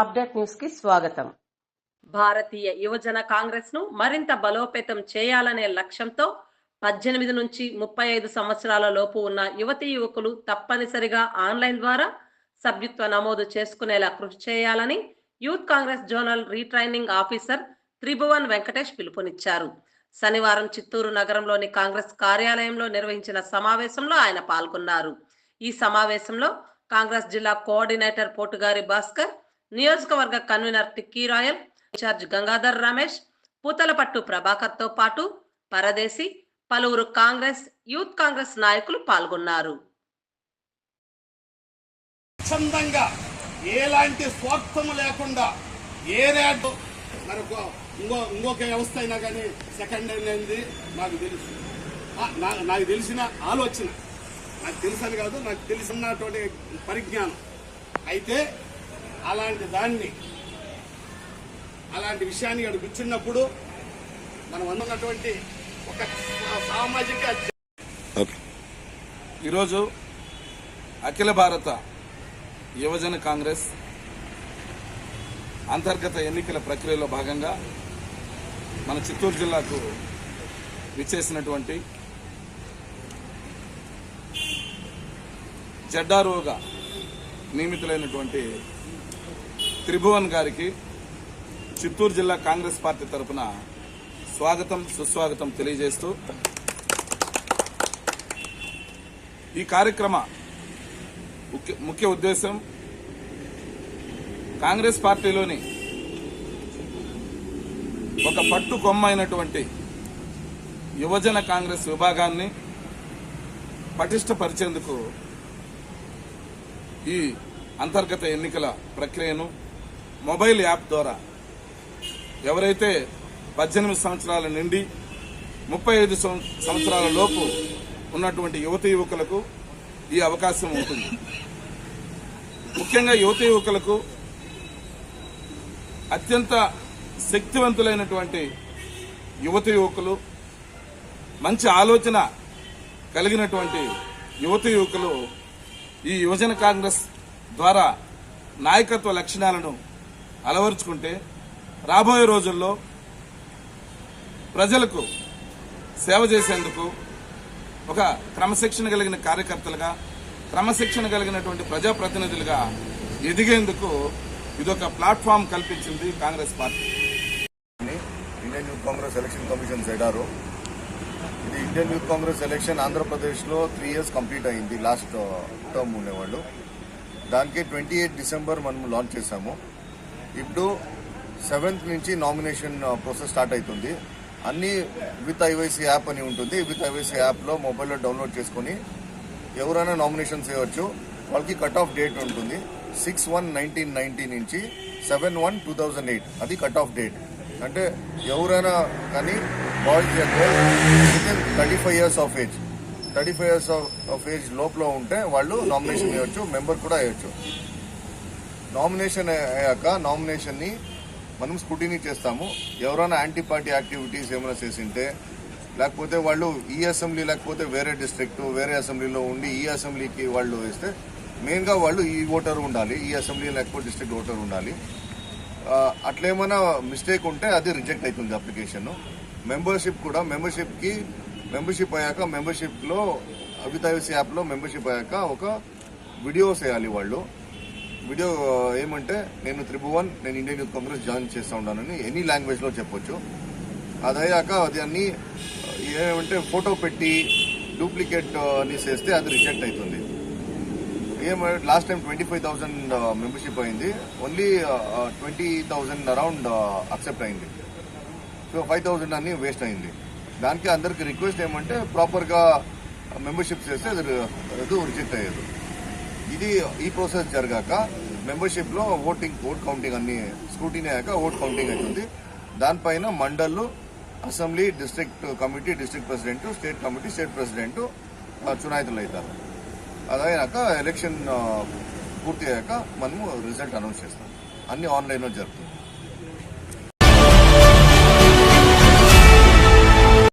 Update న్యూస్కి స్వాగతం. భారతీయ యువజన కాంగ్రెస్ను మరింత బలోపేతం చేయాలనే లక్ష్యంతో పద్దెనిమిది నుంచి ముప్పై ఐదు సంవత్సరాల లోపు ఉన్న యువతీ యువకులు తప్పనిసరిగా ఆన్లైన్ ద్వారా సభ్యత్వ నమోదు చేసుకునేలా కృషి చేయాలని youth Congress zonal retraining officer Tribhuvan Venkatesh పిలుపునిచ్చారు. శనివారం చిత్తూరు నగరంలోని కాంగ్రెస్ కార్యాలయంలో నిర్వహించిన సమావేశంలో ఆయన పాల్గొన్నారు. ఈ సమావేశంలో కాంగ్రెస్ జిల్లా కోఆర్డినేటర్ పోటుగారి భాస్కర్ నియోజకవర్గ కన్వీనర్ టిక్కీ రాయల్ ఇన్ఛార్జ్ గంగాధర్ రమేష్ పూతలపట్టు ప్రభాకర్తో పాటు పరదేశి పలువురు కాంగ్రెస్ యూత్ కాంగ్రెస్ నాయకులు పాల్గొన్నారు. స్వచ్ఛందంగా ఎలాంటి స్వార్థము లేకుండా ఏ ర్యాడ్ మరొక ఇంకో ఇంకొక వ్యవస్థ అయినా కానీ సెకండ్ హ్యాండ్ అనేది నాకు తెలుసు. నా- నాకు తెలిసిన ఆలోచన నాకు తెలుసని కాదు నాకు తెలిసినటువంటి పరిజ్ఞానం. అయితే అలాంటి దాన్ని అలాంటి విషయాన్ని ఇక్కడ కూర్చున్నప్పుడు మనం అందున్నటువంటి ఒక సామాజిక ఈరోజు అఖిల భారత యువజన కాంగ్రెస్ అంతర్గత ఎన్నికల ప్రక్రియలో భాగంగా మన చిత్తూరు జిల్లాకు విచ్చేసినటువంటి జడ్డారోగా నియమితులైనటువంటి త్రిభువన్ గారికి చిత్తూరు జిల్లా కాంగ్రెస్ పార్టీ తరఫున స్వాగతం సుస్వాగతం తెలియజేస్తూ ఈ కార్యక్రమ ముఖ్య- ముఖ్య ఉద్దేశం కాంగ్రెస్ పార్టీలోని ఒక పట్టు కొమ్మైనటువంటి యువజన కాంగ్రెస్ విభాగాన్ని పటిష్టపరిచేందుకు ఈ అంతర్గత ఎన్నికల ప్రక్రియను మొబైల్ యాప్ ద్వారా ఎవరైతే పద్దెనిమిది సంవత్సరాల నుండి ముప్పై ఐదు సంవత్సరాల లోపు ఉన్నటువంటి యువత యువకులకు ఈ అవకాశం ఉంటుంది. ముఖ్యంగా యువత యువకులకు అత్యంత శక్తివంతులైనటువంటి యువత యువకులు మంచి ఆలోచన కలిగినటువంటి యువత యువకులు ఈ యువజన కాంగ్రెస్ ద్వారా నాయకత్వ లక్షణాలను అలవరుచుకుంటే రాబోయే రోజుల్లో ప్రజలకు సేవ చేసేందుకు ఒక క్రమశిక్షణ కలిగిన కార్యకర్తలుగా క్రమశిక్షణ కలిగినటువంటి ప్రజాప్రతినిధులుగా ఎదిగేందుకు ఇదొక ప్లాట్ఫామ్ కల్పించింది Congress party. Indian youth Congress election commission సెడారు. ఇది ఇండియన్ యూత్ కాంగ్రెస్ ఎలక్షన్ ఆంధ్రప్రదేశ్లో త్రీ ఇయర్స్ కంప్లీట్ అయింది. లాస్ట్ టర్మ్ ఉండేవాళ్ళు. దానికి ట్వంటీ ఎయిట్ డిసెంబర్ మనం లాంచ్ చేశాము. ఇప్పుడు సెవెంత్ నుంచి నామినేషన్ ప్రాసెస్ స్టార్ట్ అవుతుంది. అన్ని విత్ ఐవైసీ యాప్ అని ఉంటుంది. విత్ ఐవైసీ యాప్లో మొబైల్లో డౌన్లోడ్ చేసుకొని ఎవరైనా నామినేషన్ చేయవచ్చు. వాళ్ళకి కట్ ఆఫ్ డేట్ ఉంటుంది. సిక్స్ వన్ నైన్టీన్ నైన్టీ నుంచి seven one two thousand eight. అది కట్ ఆఫ్ డేట్. అంటే ఎవరైనా కానీ boys within thirty five years of age thirty five years of age లోపల ఉంటే వాళ్ళు నామినేషన్ వేయవచ్చు మెంబర్ కూడా వేయచ్చు నామినేషన్ అయ్యాక నామినేషన్ని మనం స్క్రూటినీ చేస్తాము. ఎవరైనా యాంటీ పార్టీ యాక్టివిటీస్ ఏమైనా చేసింటే లేకపోతే వాళ్ళు ఈ అసెంబ్లీ లేకపోతే వేరే డిస్ట్రిక్ట్ వేరే అసెంబ్లీలో ఉండి ఈ అసెంబ్లీకి వాళ్ళు వేస్తే మెయిన్గా వాళ్ళు ఈ ఓటర్ ఉండాలి ఈ అసెంబ్లీ లేకపోతే డిస్ట్రిక్ట్ ఓటర్ ఉండాలి. అట్లేమైనా మిస్టేక్ ఉంటే అది రిజెక్ట్ అవుతుంది అప్లికేషన్ మెంబర్షిప్ కూడా మెంబర్షిప్కి మెంబర్షిప్ అయ్యాక మెంబర్షిప్లో అవితావిసి మెంబర్షిప్ అయ్యాక ఒక వీడియోస్ వేయాలి వాళ్ళు. వీడియో ఏమంటే నేను త్రిభువన్ నేను ఇండియన్ యూత్ కాంగ్రెస్ జాయిన్ చేస్తూ ఉన్నానని ఎనీ లాంగ్వేజ్లో చెప్పొచ్చు. అది అయ్యాక అది అన్ని ఏమంటే ఫోటో పెట్టి డూప్లికేట్ అని చేస్తే అది రిజెక్ట్ అవుతుంది. ఏం last time twenty five thousand membership అయింది. Only twenty thousand around accept అయింది. సో ఫైవ్ థౌసండ్ అన్నీ వేస్ట్ అయింది. దానికి అందరికి రిక్వెస్ట్ ఏమంటే ప్రాపర్గా మెంబర్షిప్ చేస్తే అది అది రిజెక్ట్ అయ్యేది. ఇది ఈ ప్రాసెస్ జరగాక మెంబర్షిప్లో ఓటింగ్ ఓట్ కౌంటింగ్ అన్ని స్క్రూటీని అయ్యాక ఓట్ కౌంటింగ్ అవుతుంది. దానిపైన మండళ్ళు assembly district committee district president state committee state president చునాయితలు అవుతారు. అదైనాక ఎలక్షన్ పూర్తి అయ్యాక మనము రిజల్ట్ అనౌన్స్ చేస్తాం. అన్ని ఆన్లైన్లో జరుగుతుంది